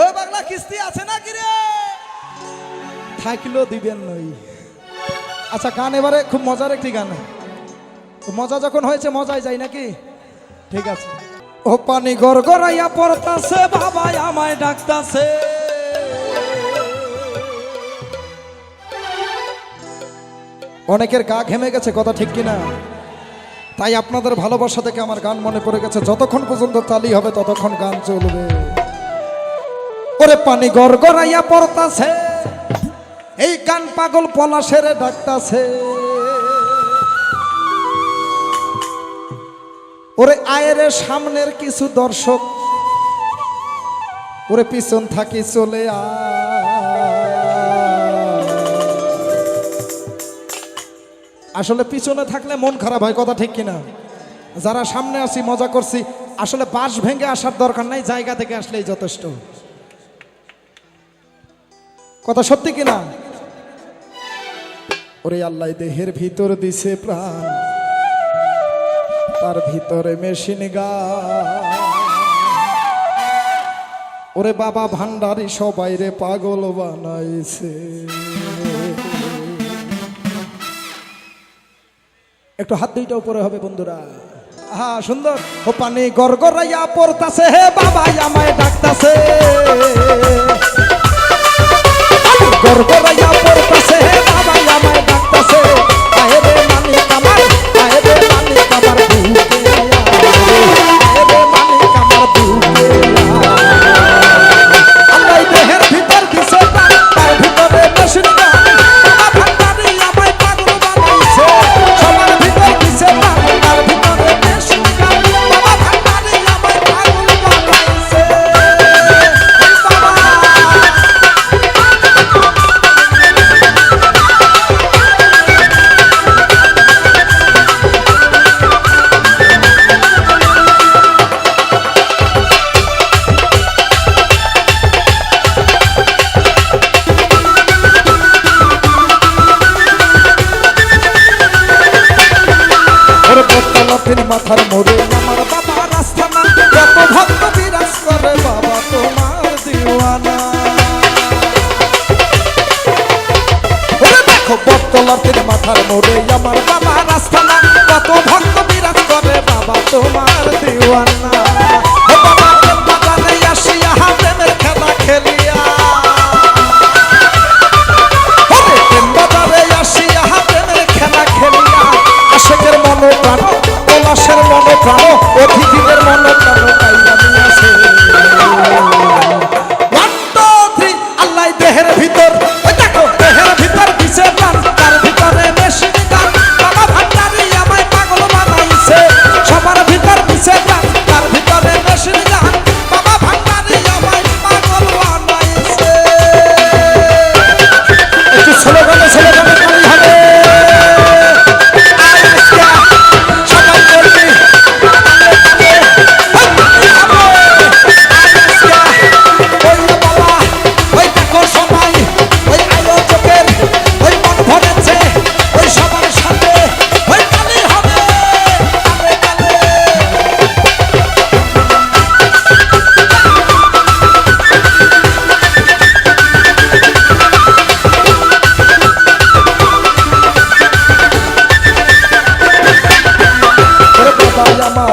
ও বাংলা, কিস্তি আছে নাকি রে? থাকলেও দিবেন নই। আচ্ছা গান এবারে খুব মজার একটি গান। মজা যখন হয়েছে মজায় যাই নাকি? ঠিক আছে। ও পানি গড় গড়াইয়া পড়তাছে বাবা আমায় ডাকতাছে। অনেকের গা ঘেমে গেছে, কথা ঠিক কিনা? তাই আপনাদের ভালোবাসা থেকে আমার গান মনে পড়ে গেছে, যতক্ষণ পর্যন্ত তালি হবে, ততক্ষণ গান চলবে। ওরে পানি গড় গড়াইয়া পড়তাছে। এই গান পাগল পলাশের ডাকতাছে। ওরে আয়ের সামনের কিছু দর্শক, ওরে পিছন থাকি চলে আয়। আসলে পিছনে থাকলে মন খারাপ হয়, কথা ঠিক কিনা? যারা সামনে আসি মজা করছি, আসলে বাঁশ ভেঙে আসার দরকার নাই, জায়গা থেকে আসলেই যথেষ্ট। কথা সত্যি কিনা? ওরে আল্লাহ দেহের ভিতর দিছে প্রাণ। তার ভিতরে মেশিন গা ওরে বাবা, ভান্ডারি সবাই রে পাগল বানাইছে। একটু হাত দুইটা উপরে হবে বন্ধুরা। হ্যাঁ সুন্দর। ও পানি গড়গড়াইয়া পড়তাছে, হে বাবা আমায় ডাকতাছে। গড়গড়াইয়া মাথার মোড়ে, আমার বাবা রাস্তা না যত ভক্ত বিরাজ করে, বাবা তোমার দিওয়ানা। দেখো বটতলাতের মাথার মোড়ে, আমার বাবা রাস্তা না কত ভক্ত বিরাজ করে, বাবা তোমার দিওয়ানা। পলাশের মন প্রাণ অতিথিদের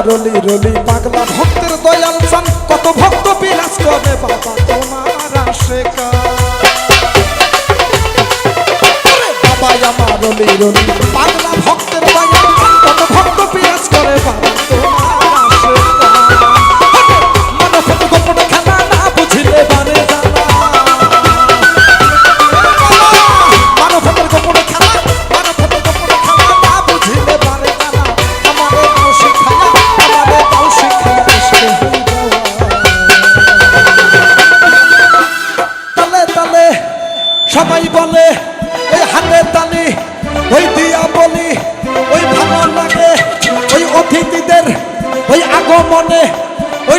রলি রলি পাগলা ভক্তের দয়াল চান কত ভক্ত বিলাস করে বাবা, তোমার ওরে বাবা আমার রলি রলি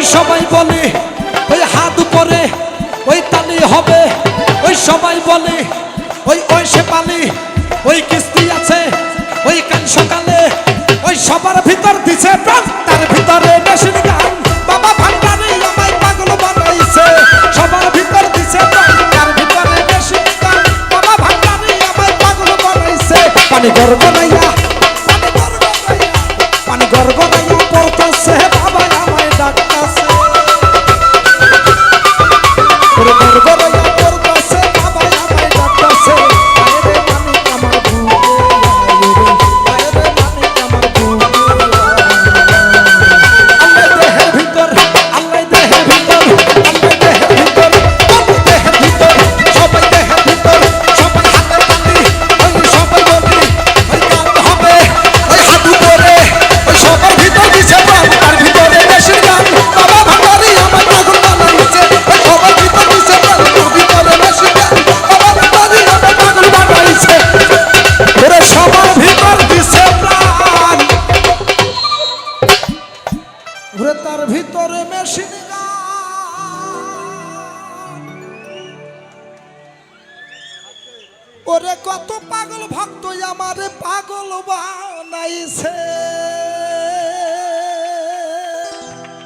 ওই সবাই বলে, ওই হাত উপরে, ওই তালি হবে। ওই সবাই বলে, ওই ওই সে পালি ওই কিস্তি আছে, ওই কাল সকালে, ওই সবার ভিতর দিছে তার ভিতরে মেশিন গান। বাবা ভান্ডারে আমায় পাগল বানাইছে, সবার ভিতর দিছে তার ভিতরে মেশিন গান। বাবা ভান্ডারে আমায় পাগল বানাইছে, পানি গর্ব নাইয়া ওরে কত পাগল ভক্ত আমারে পাগল বানাইছে।